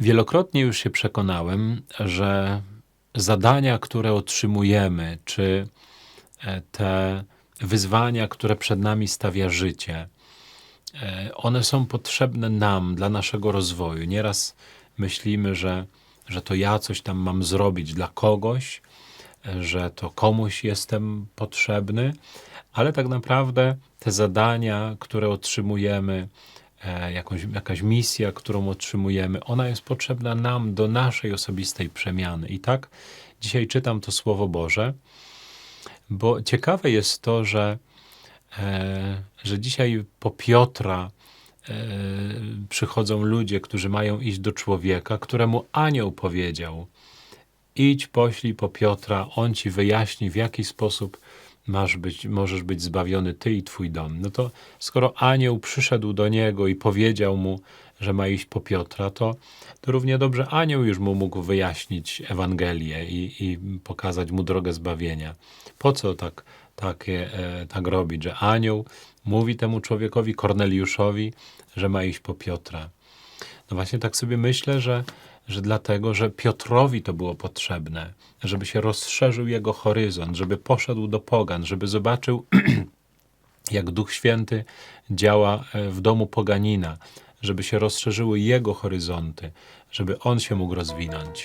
Wielokrotnie już się przekonałem, że zadania, które otrzymujemy, czy e, te wyzwania, które przed nami stawia życie, e, one są potrzebne nam, dla naszego rozwoju. Nieraz myślimy, że, że to ja coś tam mam zrobić dla kogoś, e, że to komuś jestem potrzebny, ale tak naprawdę te zadania, które otrzymujemy, jakąś, jakaś misja, którą otrzymujemy, ona jest potrzebna nam do naszej osobistej przemiany. I tak dzisiaj czytam to Słowo Boże, bo ciekawe jest to, że, e, że dzisiaj po Piotra e, przychodzą ludzie, którzy mają iść do człowieka, któremu anioł powiedział: Idź, poślij po Piotra, on ci wyjaśni, w jaki sposób masz być, możesz być zbawiony ty i twój dom. No to skoro anioł przyszedł do niego i powiedział mu, że ma iść po Piotra, to, to równie dobrze anioł już mu mógł wyjaśnić Ewangelię i, i pokazać mu drogę zbawienia. Po co tak, takie, e, tak robić, że anioł mówi temu człowiekowi, Korneliuszowi, że ma iść po Piotra? No właśnie tak sobie myślę, że, że dlatego, że Piotrowi to było potrzebne, żeby się rozszerzył jego horyzont, żeby poszedł do pogan, żeby zobaczył, jak Duch Święty działa e, w domu poganina, żeby się rozszerzyły jego horyzonty, żeby on się mógł rozwinąć.